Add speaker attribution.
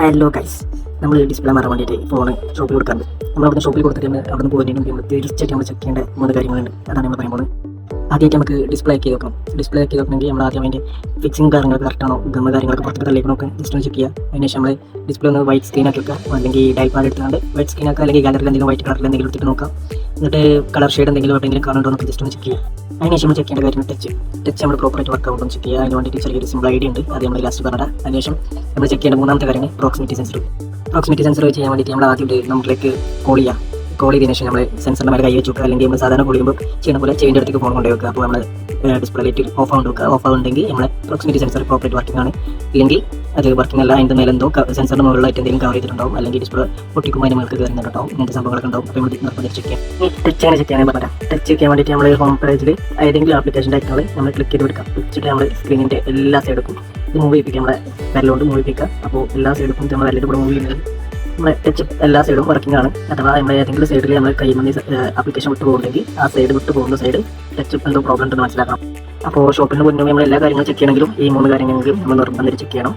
Speaker 1: Hello guys നമ്മൾ display മാറാൻ വേണ്ടിയിട്ട് ഫോൺ ഷോപ്പിൽ കൊടുക്കാറുണ്ട്. നമ്മൾ അവിടുന്ന് ഷോപ്പിൽ കൊടുത്തിട്ട് അവിടുന്ന് പോകുന്നതിന് തീർച്ചയായിട്ടും നമ്മൾ ചെക്ക് ചെയ്യേണ്ട മൂന്ന് കാര്യങ്ങളുണ്ട്. അതാണ് നമ്മൾ പോകുന്നത്. ആദ്യമായിട്ട് നമുക്ക് ഡിസ്പ്ലേ ആക്കി വെക്കണം ഡിസ്പ്ലേ ആക്കി വെക്കണമെങ്കിൽ നമ്മൾ ആദ്യം അതിന്റെ ഫിക്സിങ് കാര്യങ്ങൾ കറക്റ്റ് ആണോ? ഗമ്മ കാര്യങ്ങളൊക്കെ പുറത്ത് തള്ളിക്കണം നോക്കുക ജസ്റ്റ് ഒന്ന് ചെക്ക് ചെയ്യുക. അതിനുശേഷം നമ്മൾ ഡിസ്പ്ലേ ഒന്ന് വൈറ്റ് സ്ക്രീൻ ആക്കി വെക്കുക. അല്ലെങ്കിൽ ഡയൽ പാഡ് എടുത്തുകൊണ്ട് വൈറ്റ് സ്ക്രീൻ ആക്കുക അല്ലെങ്കിൽ ഗാലറിയിൽ എന്തെങ്കിലും വൈറ്റ് കളറിൽ എന്തെങ്കിലും എടുത്തിട്ട് നോക്കാം. എന്നിട്ട് കളർ ഷെയ്ഡ് എന്തെങ്കിലും എവിടെയെങ്കിലും കാണുന്നുണ്ടോ എന്നൊക്കെ ജസ്റ്റ് ഒന്ന് ചെക്ക് ചെയ്യുക. അതിനുശേഷം നമ്മൾ ചെക്ക് ചെയ്യേണ്ട കാര്യം ടച്ച് ടച്ച് നമ്മൾ പ്രോപ്പറായിട്ട് വർക്ക് ഔട്ടും ചെക്ക് ചെയ്യുക. അതിന് വേണ്ടിയിട്ട് ചെറിയൊരു സിമ്പിൾ ഐഡിയ ഉണ്ട്. അത് നമ്മൾ ലാസ്റ്റ് പറഞ്ഞത്. അതിനുശേഷം നമ്മൾ ചെക്ക് ചെയ്യേണ്ട മൂന്നാമത്തെ കാര്യം പ്രോക്സിമിറ്റി സെൻസർ പ്രോക്സിമിറ്റി സെൻസർ ചെയ്യാൻ വേണ്ടിയിട്ട് നമ്മൾ ആദ്യം നമ്മളിലേക്ക് കോൾ ചെയ്യാം. കോൾ ചെയ്തതിനു ശേഷം നമ്മൾ സെൻസറിന്റെ മേലെ കൈ വെച്ച് വെക്കുക. അല്ലെങ്കിൽ നമ്മൾ സാധാരണ കോൾ ചെയ്യുന്ന പോലെ ചെയിന്റെ അടുത്തേക്ക് ഫോൺ കൊണ്ടുപോയി വെക്കുക. അപ്പോൾ നമ്മൾ ഡിസ്പ്ലേ ലൈറ്റ് ഓഫ് ആവുണ്ട് വെക്കുക ഓഫ് ആവുണ്ടെങ്കിൽ നമ്മൾ പ്രോക്സിമിറ്റി സെൻസർ പ്രോപ്പറായിട്ട് വർക്കിംഗ് ആണ്. ഇല്ലെങ്കിൽ അത് വർക്കിംഗ് അല്ല അതിന്റെ മേലെ എന്തോ സെൻസറിന് മുകളിലായിട്ട് എന്തെങ്കിലും കവർ ചെയ്തിട്ടുണ്ടാവും. അല്ലെങ്കിൽ ഡിസ്പ്ലേ പൊട്ടിക്കുമ്പോൾ അതിന് മേൾക്ക് കയറുന്നുണ്ടാവും. ഇങ്ങനത്തെ സംഭവങ്ങളൊക്കെ ഉണ്ടാവും. അപ്പോൾ നമ്മൾ നിർബന്ധിച്ച് ചെക്ക് ചെയ്യാം. ടച്ച് ആണ് ചെക്ക് ചെയ്യാൻ പറ്റാം ടച്ച് ചെയ്യാൻ വേണ്ടിയിട്ട് നമ്മൾ ഹോം പേജിൽ ഏതെങ്കിലും ആപ്ലിക്കേഷന്റെ ഐക്കണിൽ നമ്മൾ ക്ലിക്ക് ചെയ്ത് കൊടുക്കാം വെച്ചിട്ട് നമ്മൾ സ്ക്രീനിന്റെ എല്ലാ സൈഡും ഇത് മൂവ് ചെയ്യിപ്പിക്കാം നമ്മുടെ വിരലുകൊണ്ട് മൂവ് ചെയ്യിപ്പിക്കുക. അപ്പോൾ എല്ലാ സൈഡും നമ്മൾ എല്ലാവരും കൂടെ മൂവ് ചെയ്യുന്നത് ടച്ച് എല്ലാ സൈഡും വർക്കിംഗ് ആണ്. അഥവാ നമ്മുടെ ഏതെങ്കിലും സൈഡിൽ നമ്മൾ കൈ മണി ആപ്ലിക്കേഷൻ വിട്ട് പോകുന്നെങ്കിൽ ആ സൈഡ് വിട്ട് പോകുന്ന സൈഡ് ടച്ച് എന്തോ പ്രോബ്ലം ഉണ്ടെന്ന് മനസ്സിലാക്കണം. അപ്പോൾ ഷോപ്പിന് മുന്നേ നമ്മൾ എല്ലാ കാര്യങ്ങളും ചെക്ക് ചെയ്യണമെങ്കിലും ഈ മൂന്ന് കാര്യങ്ങളെങ്കിലും നമ്മൾ നിർബന്ധിച്ച് ചെക്ക് ചെയ്യണം.